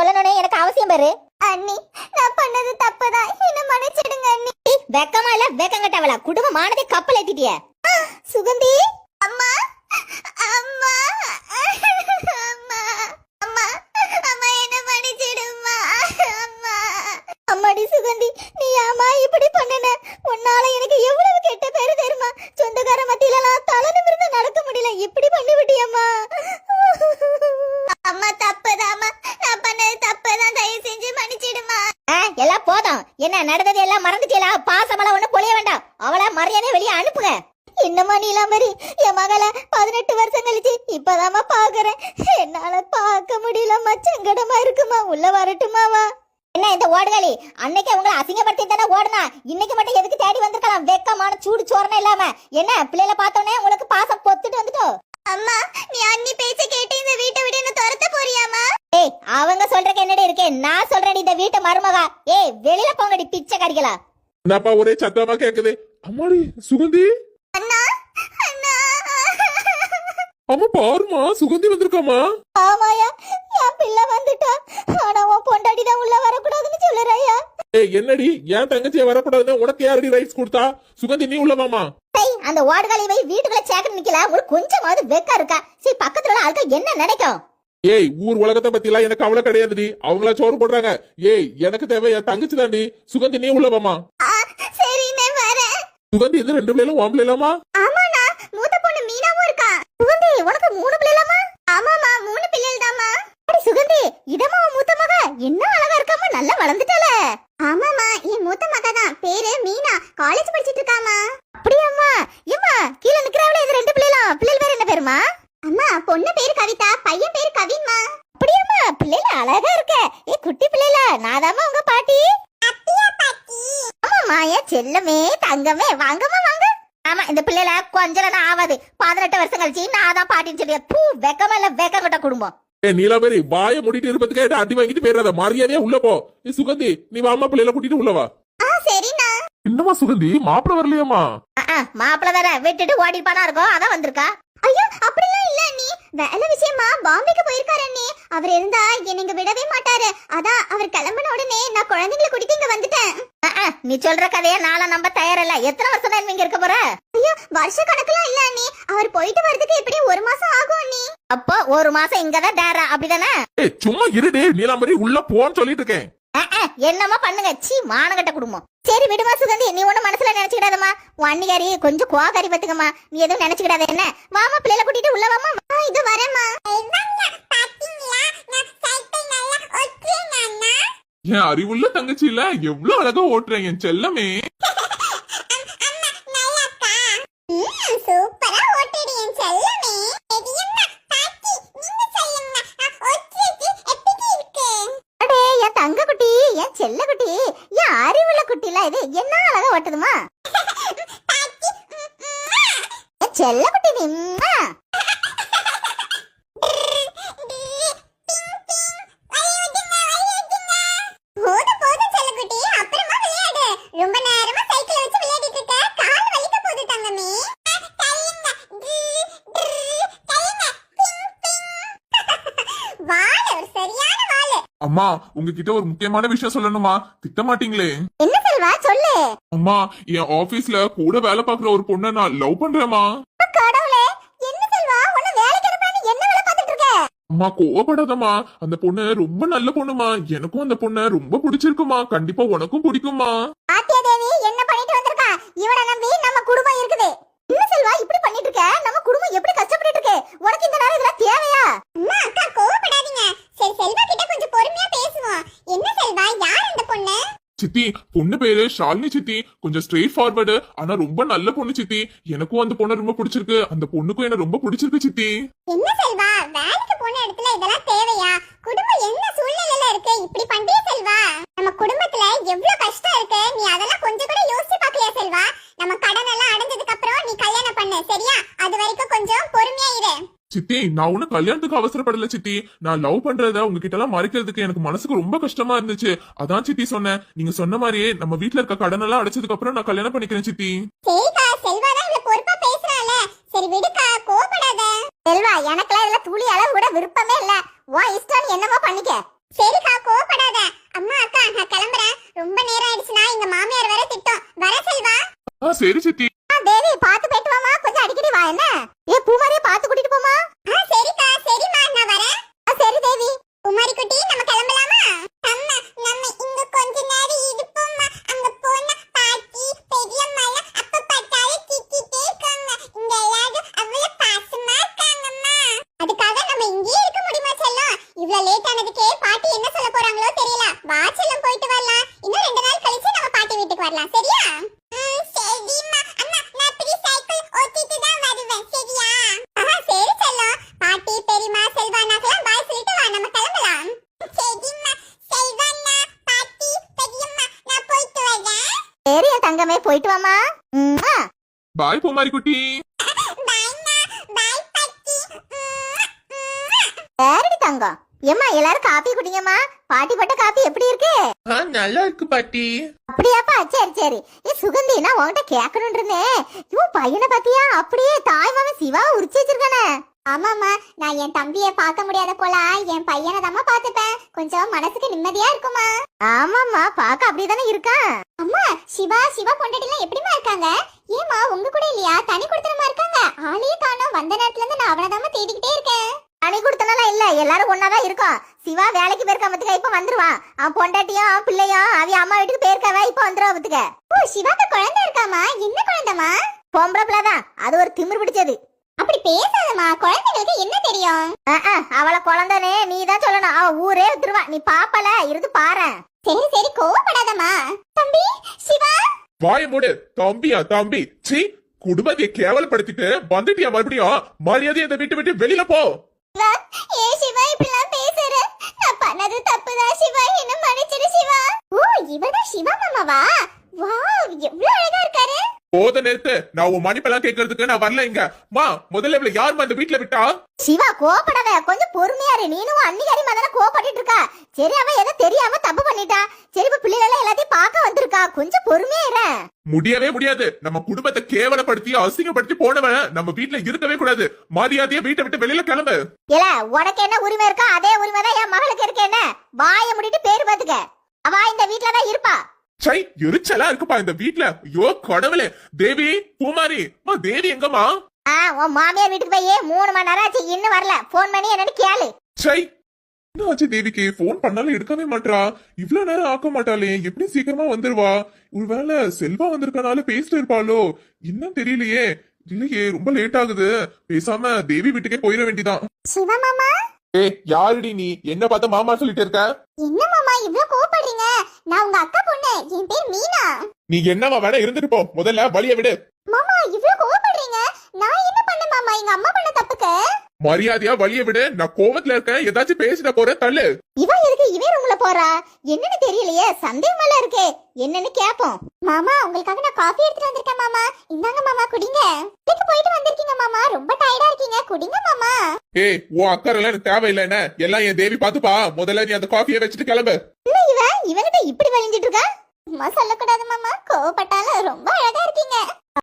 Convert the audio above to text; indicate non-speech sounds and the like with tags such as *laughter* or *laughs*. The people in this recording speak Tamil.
சொல்லணும்னு எனக்கு அவசியம் பாரு. அண்ணி நான் பண்ணது தப்புதான். என்ன மன்னிச்சிடுங்க அண்ணி. வெக்கமா இல்ல வெக்கங்கட்டவளா குடும்ப மானதை கப்பல் ஏத்திட்டிய. சுகந்தி. அம்மா அம்மா. அம்மா அம்மா. அம்மா என்ன மன்னிச்சிடுமா அம்மா அம்மாடி சுகந்தி நீ ஏமா இப்படி பண்ணுன உன்னால எனக்கு எவ்வளவு கெட்ட பேரு தெரியுமா சொந்தக்கார மத்தியில எல்லாம் தலை நிமிர்ந்து நடக்க முடியல இப்படி பண்ணி விட்டியம்மா அம்மா தப்புதாம்மா நான் பண்ணது தப்புதான் தயவு செஞ்சு மன்னிச்சிடுமா எல்லாம் போதும். என்ன நடந்தது எல்லாம் மறந்துட்டீங்களா பாசமெல்லாம் ஒண்ணு பொழிய வேண்டாம். அவளை மரியாதை வெளியே அனுப்புங்க. என்னம்மா நீலாம்பரி என் மகள பதினெட்டு வருஷம் கழிச்சு இப்பதாமா பாக்குறேன் என்னால பார்க்க முடியலம்மா. சங்கடமா இருக்குமா? உள்ள வரட்டுமாவா? என்ன இந்த ஓடுகளி? அன்னைக்கு உங்களை அசிங்கப்படுத்தி தானே ஓடுனா? இன்னைக்கு மட்டும் எதுக்கு தேடி வந்திருக்கலாம்? வெக்கமான சூடு சோறனே இல்லாம. என்ன பிள்ளைல பார்த்தோன்னே உங்களுக்கு பாசம் பொத்துட்டு வந்துட்டோம் அம்மா நீ அண்ணி பேச்ச கேட்டு இந்த வீட்டை விட்டு என்ன துரத்த போறியாமா ஏய் அவங்க சொல்றதுக்கு என்னடி இருக்கே? நான் சொல்றேன் இந்த வீட்டு மருமகா. ஏய் வெளியில போங்கடி பிச்சை கறிகளா என்னப்பா ஒரே சத்தமா கேக்குது? அம்மாடி சுகந்தி? அண்ணா அண்ணா. அம்மா பாருமா சுகந்தி வந்திருக்காமா ஆமாயா என் பிள்ளை வந்துட்டா. ஆனா உன் பொண்டாடி தான் உள்ள வரக்கூடாதுன்னு சொல்லுறாயா ஏய் என்னடி? ஏன் தங்கச்சியை வரக்கூடாதுன்னு உனக்கு யாரடி ரைட்ஸ் கொடுத்தா? சுகந்தி நீ உள்ள வாமா அந்த ஓடுகாலி வை வீட்டுக்குள்ள சேக்கர் நிக்கல. உங்களுக்கு கொஞ்சமாவது வெக்கா இருக்கா. சரி பக்கத்துல உள்ள ஆட்கள் என்ன நினைக்கும்? ஏய் ஊர் உலகத்தை பத்தி எல்லாம் எனக்கு அவ்வளவு கிடையாதுடி. அவங்களா சோறு போடுறாங்க. ஏய் எனக்கு தேவை என் தங்கச்சி தாண்டி. சுகந்தி நீ உள்ள வாமா சரி நான் வரேன். சுகந்தி இந்த ரெண்டு பிள்ளைகளும் உன் பிள்ளைலாமா ஆமாண்ணா மூத்த பொண்ணு மீனாவும் இருக்கா. சுகந்தி உனக்கு மூணு பிள்ளைலாமா ஆமாமா மூணு பிள்ளைகள் தாமா அடி சுகந்தி உன் மூத்த மக? என்ன அழகா இருக்காமா நல்லா வளர்ந்துட்டால ஆமாமா என் மூத்த மக தான் பேரு மீனா. காலேஜ் படிச்சிட்டு இருக்காமா அப்படியாம்மா. ஏம்மா கீழ நிக்கறவளே இது ரெண்டு பிள்ளைலாம் பிள்ளைகள் பேர் என்ன பேருமா? அம்மா பொண்ணு பேரு கவிதா பையன் பேரு கவின்மா. அப்படியாம்மா பிள்ளைல அழகா இருக்க. ஏ குட்டி பிள்ளைல நாதாம்மா உங்க பாட்டி? ஆமாம்மா ஏன் செல்லமே தங்கமே வாங்கம்மா வாங்க. ஆமா இந்த பிள்ளைல கொஞ்சம் நேரம் ஆகாது பதினெட்டு வருஷம் கழிச்சு நான் தான் பாட்டின்னு சொல்லி பூ வெக்கமா இல்ல வெக்கம் கொட்ட குடும்பம். ஏ நீலாபேரி வாய முடிட்டு இருப்பதுக்கே அடி வாங்கிட்டு போயிடாத. மரியாதையா உள்ள போ. சுகந்தி நீ வாமா பிள்ளைல கூட்டிட்டு உள்ள வா. சரிண்ணா என்னமா சுகந்தி? மாப்பிள வரலையாமா மாப்பிள்ள வேற விட்டுட்டு ஓடிப்பானா இருக்கும் அதான் வந்திருக்கா? ஐயோ அப்படிலாம் இல்ல நீ வேலை விஷயமா பாம்பேக்கு போயிருக்காரு அண்ணி. அவர் இருந்தா என்னை இங்க விடவே மாட்டாரு. அதான் அவர் கிளம்பின உடனே நான் குழந்தைங்களை கூட்டிட்டு இங்க வந்துட்டேன். நீ சொல்ற கதைய நாள நம்ப தயாரில்ல. எத்தனை வருஷம் தான் இங்க இருக்க போற? ஐயோ வருஷ கணக்குலாம் இல்ல அண்ணி. அவர் போயிட்டு வரதுக்கு எப்படியும் ஒரு மாசம் ஆகும் அண்ணி. அப்போ ஒரு மாசம் இங்கதான் டேரா அப்படிதானே? சும்மா இருடே. நீலாம்பரி உள்ள போன்னு சொல்லிட்டு இருக்கேன். என்னமா பண்ணுங்க? சீ மானகட்ட குடும்பம். சரி விடுமா சுகந்தி நீ ஒண்ணு மனசுல நினைச்சுக்கிடாதம்மா. அண்ணிகாரி கொஞ்சம் கோகாரி பத்துக்கம்மா நீ எதுவும் நினைச்சுக்கிடாத என்ன? வாமா பிள்ளைல கூட்டிட்டு உள்ள வாமா வா, இது வரேம்மா. என் அறிவுள்ள தங்கச்சி இல்ல எவ்வளவு அழகா ஓட்டுறேன் என் செல்லமே சூப்பரா ஓட்டிடு என் செல்லமே அடே என் தங்க குட்டி என் செல்ல குட்டி என் அறிவுள்ள குட்டில இது? என்ன அழகா ஓட்டுதுமா? *laughs* செல்ல குட்டி நிம்மா உம்மா. போதும் போதும் செல்லக்குட்டி அப்புறமா விளையாடு ரொம்ப நேரமா சைக்கிள் வச்சு விளையாடிட்டு இருக்க கால் வலிக்க போகுது தங்கமே வாழ ஒரு சரியான வாழ அம்மா உங்ககிட்ட ஒரு முக்கியமான விஷயம் சொல்லணுமா? திட்ட மாட்டீங்களே என்ன செல்வா சொல்லு. அம்மா என் ஆபீஸ்ல கூட வேலை பார்க்குற ஒரு பொண்ணை நான் லவ் பண்றேம்மா. கடவுளே. என்ன செல்வா உன்ன வேலைக்கு என்ன வேலை இருக்க? அம்மா கோவப்படாதம்மா. அந்த பொண்ணு ரொம்ப நல்ல பொண்ணுமா எனக்கும் அந்த பொண்ணை ரொம்ப பிடிச்சிருக்குமா கண்டிப்பா உனக்கும் பிடிக்குமா ஆத்தியா தேவி என்ன பண்ணிட்டு வந்திருக்கா? இவனை நம்பி நம்ம குடும்பம் இருக்குது. என்ன செல்வா இப்படி பண்ணிட்டு இருக்க? நம்ம குடும்பம் எப்படி கஷ்டப்பட்டு இருக்கு? உனக்கு இந்த நேரம் இதெல்லாம் தேவையா? அம்மா அக்கா கோவப்படாதீங்க. சரி செல்வா கிட்ட கொஞ்சம் பொறுமையா பேசுவோம் என்ன செல்வா யார் அந்த பொண்ணு சித்தி பொண்ணு பேரு ஷாலினி சித்தி. கொஞ்சம் ஸ்ட்ரெயிட் ஃபார்வர்டு ஆனா ரொம்ப நல்ல பொண்ணு சித்தி. எனக்கும் அந்த பொண்ணை ரொம்ப பிடிச்சிருக்கு. அந்த பொண்ணுக்கும் என்ன ரொம்ப பிடிச்சிருக்கு சித்தி. என்ன செல்வா? வேலைக்கு போன இடத்துல இதெல்லாம் தேவையா? குடும்பம் என்ன சூழ்நிலையில இருக்கு? இப்படி பண்றிய செல்வா. நம்ம குடும்பத்துல எவ்வளவு கஷ்டம் இருக்கு? நீ அதெல்லாம் கொஞ்சம் கூட யோசிச்சு பார்க்கலையா செல்வா நம்ம கடன் எல்லாம் அடைஞ்சதுக்கு அப்புறம் நீ கல்யாணம் பண்ணு சரியா அது வரைக்கும் கொஞ்சம் பொறுமையா இரு சித்தி நான் ஒன்னும் கல்யாணத்துக்கு அவசரப்படல சித்தி. நான் லவ் பண்றத உங்ககிட்ட எல்லாம் மறைக்கிறதுக்கு எனக்கு மனசுக்கு ரொம்ப கஷ்டமா இருந்துச்சு. அதான் சித்தி சொன்னேன். நீங்க சொன்ன மாதிரியே நம்ம வீட்ல இருக்க கடன் எல்லாம் அடைச்சதுக்கு அப்புறம் நான் கல்யாணம் பண்ணிக்கிறேன் சித்தி. செல்வா எனக்குலாம் இதுல துளி அளவு கூட விருப்பமே இல்ல. உன் இஷ்டம் என்னமோ பண்ணிக்க. சரிக்கா கோவப்படாத. அம்மா அக்கா நான் கிளம்புறேன். ரொம்ப நேரம் ஆயிடுச்சுனா எங்க மாமியார் வேற திட்டம். வர செல்வா. சரி சித்தி ஆ, தேவி பாத்து போயிட்டு வாமா கொஞ்சம் அடிக்கடி வா என்ன ஏ பூமாரியை பாத்து கூட்டிட்டு போமா ஆ சரிக்கா சரிம்மா நான் வரேன் ஆ, சரி தேவி குமாரி குட்டி நம்ம கிளம்பலாமா அம்மா நம்ம இங்க கொஞ்ச நேரம் இருப்போம்மா அங்க போன பாட்டி பெரியம்மா அப்ப பார்த்தாலே திட்டிட்டே இருக்காங்க இங்க எல்லாரும் அவ்வளவு பாசமா இருக்காங்கம்மா அதுக்காக நம்ம இங்கேயே இருக்க முடியுமா செல்லம் இவ்வளவு லேட் ஆனதுக்கே பாட்டி என்ன சொல்ல போறாங்களோ தெரியல. வா செல்லம் போயிட்டு வரலாம். இன்னும் ரெண்டு நாள் கழிச்சு நம்ம பாட்டி வீட்டுக்கு வரலாம். சரியா? சரிம்மா. அம்மா நான் சைக்கிள் ஓட்டிட்டு தான் வருவேன். சரியா? ஆஹா சரி செல்லம். பாட்டி பெரியம்மா செல்வானாக்கெல்லாம் பாய் சொல்லிட்டு வா. நம்ம கிளம்பலாம். சரிம்மா. செல்வானா பாட்டி பெரியம்மா நான் போயிட்டு வரேன். சரி தங்கமே போயிட்டு வாமா. பாய் பூமாரி குட்டி பாய்னா *laughs* பாய் பாட்டி. சரிடி தங்கம்? ஏம்மா எல்லாரும் காப்பி குடிங்கம்மா. பாட்டி போட்ட காப்பி எப்படி இருக்கு? ஆ நல்லா இருக்கு பாட்டி. அப்படியாப்பா? சரி சரி. ஏ சுகந்தி நான் உன்கிட்ட கேட்கணும்னு இருந்தேன். இவன் பையனை பாத்தியா அப்படியே தாய் மாமன் சிவா உரிச்சு வச்சிருக்கானே. ஆமாம்மா நான் என் தம்பியை பார்க்க முடியாத போல என் பையனை தாம்மா பார்த்துப்பேன். கொஞ்சம் மனசுக்கு நிம்மதியா இருக்குமா ஆமாம்மா பாக்க அப்படிதானே இருக்கான் அம்மா சிவா சிவா பொண்டாட்டிலாம் எப்படிமா இருக்காங்க? ஏமா உங்க கூட இல்லையா? தனி கொடுத்தனமா இருக்காங்க? ஆளையே காணோம். வந்த நேரத்துல இருந்து நான் அவனை தாம்மா தேடிக்கிட்டே இருக்கேன். தனி கொடுத்தனால இல்ல எல்லாரும் ஒன்னாதான் இருக்கோம். சிவா வேலைக்கு போயிருக்க பத்துக்க இப்ப வந்துருவான் அவன் பொண்டாட்டியும் அவன் பிள்ளையும் அவன் அம்மா வீட்டுக்கு போயிருக்கவ இப்ப வந்துருவா பத்துக்க. ஓ சிவாக்கு குழந்தை இருக்காமா? என்ன குழந்தைமா பொம்பளை பிள்ளைதான். அது ஒரு திமிர் பிடிச்சது. அப்படி பேசாதம்மா. குழந்தைகளுக்கு என்ன தெரியும்? அஹ், அவளை குழந்தைனே நீ தான் சொல்லணும். அவ ஊரே வித்துருவா நீ பாப்பல இருந்து பாரு. சரி சரி கோவப்படாதம்மா. தம்பி சிவா? வாய மூடு. தம்பியா தம்பி. சி குடும்பத்தை கேவலப்படுத்திட்டு வந்துட்டியா மறுபடியும்? மரியாதை இந்த வீட்டு விட்டு வெளியில போ. ஏ சிவா இப்படிலாம் பேசுற? நான் பண்ணது தப்புதான் சிவா. என்ன மன்னிச்சிடு சிவா. ஓ இவதான் சிவா மாமாவா? வாவ் எவ்வளவு அழகா இருக்காரு. போத நேரத்து நான் உன் மன்னிப்பெல்லாம் கேட்கறதுக்கு நான் வரல இங்க. மா முதல்ல இவளை யாரும்மா இந்த வீட்டுல விட்டா? சிவா கோபப்படாத கொஞ்சம் பொறுமையா இரு. நீனும் அன்னிகாரி மதன கோபப்பட்டு இருக்கா. சரி அவ ஏதோ தெரியாம தப்பு பண்ணிட்டா? சரி இப்ப பிள்ளைகள் எல்லாத்தையும் பார்க்க வந்திருக்கா. கொஞ்சம் பொறுமையா இரு. முடியவே முடியாது. நம்ம குடும்பத்தை கேவலப்படுத்தி அசிங்கப்படுத்தி போனவன் நம்ம வீட்டுல இருக்கவே கூடாது. மரியாதையா வீட்டை விட்டு வெளியில கிளம்பு. இல்ல உனக்கு என்ன உரிமை இருக்கா? அதே உரிமை தான் என் மகளுக்கு இருக்கு. என்ன? வாய முடிட்டு பேரு பாத்துக்க அவ இந்த வீட்ல தான் இருப்பா. சை எரிச்சலா இருக்குப்பா இந்த வீட்டுல ஐயோ கடவுளே. தேவி பூமாரி. அம்மா, தேவி எங்கம்மா? ஆ உன் மாமியார் வீட்டுக்கு போய் மூணு மணி நேரம் ஆச்சு. இன்னும் வரல. போன் பண்ணி என்னன்னு கேளு. சை என்ன ஆச்சு தேவிக்கு? போன் பண்ணாலும் எடுக்கவே மாட்றா. இவ்ளோ நேரம் ஆக்க மாட்டாளே. எப்படி சீக்கிரமா வந்துருவா? ஒருவேளை செல்வா வந்திருக்கனால பேசிட்டு இருப்பாளோ? இன்னும் தெரியலையே. இல்லையே ரொம்ப லேட் ஆகுது. பேசாம தேவி வீட்டுக்கே போயிட வேண்டிதான். சிவா மாமா? ஏய் யாருடி நீ? என்ன பார்த்த மாமா சொல்லிட்டு இருக்க? என்ன மாமா இவ்ளோ கோவப்படுறீங்க? நான் உங்க அக்கா பொண்ணு. என் பேர் மீனா. நீ என்னவா வேணா இருந்துட்டு போ. முதல்ல வழிய விடு. மாமா இவ்ளோ கோவப்படுறீங்க? நான் என்ன பண்ண மாமா? எங்க அம்மா பண்ண தப்புக்கு? மரியாதையா வழிய விடு. நான் கோவத்துல இருக்கேன். ஏதாச்சும் பேசிட போறேன். தள்ளு. இவ எதுக்கு இவன் ரூம்ல போறா? என்னன்னு தெரியலையே. சந்தேகமால இருக்கே. என்னன்னு கேப்போம். மாமா உங்களுக்காக நான் காஃபி எடுத்துட்டு வந்திருக்கேன் மாமா. இந்தாங்க மாமா குடிங்க. வீட்டுக்கு போயிட்டு வந்திருக்கீங்க மாமா. ரொம்ப டயர்டா இருக்கீங்க. குடிங்க மாமா. ஏய் உன் அக்கறைலாம் எனக்கு தேவையில்லை என்ன? எல்லாம் என் தேவி பாத்துப்பா முதல்ல நீ அந்த காஃபியை வச்சுட்டு கிளம்பு. என்ன இவ? இவன்கிட்ட இப்படி வலிஞ்சிட்டு இருக்கா? அம்மா சொல்லக்கூடாது மாமா. கோவப்பட்டாலும் ரொம்ப அழகா இருக்கீங்க.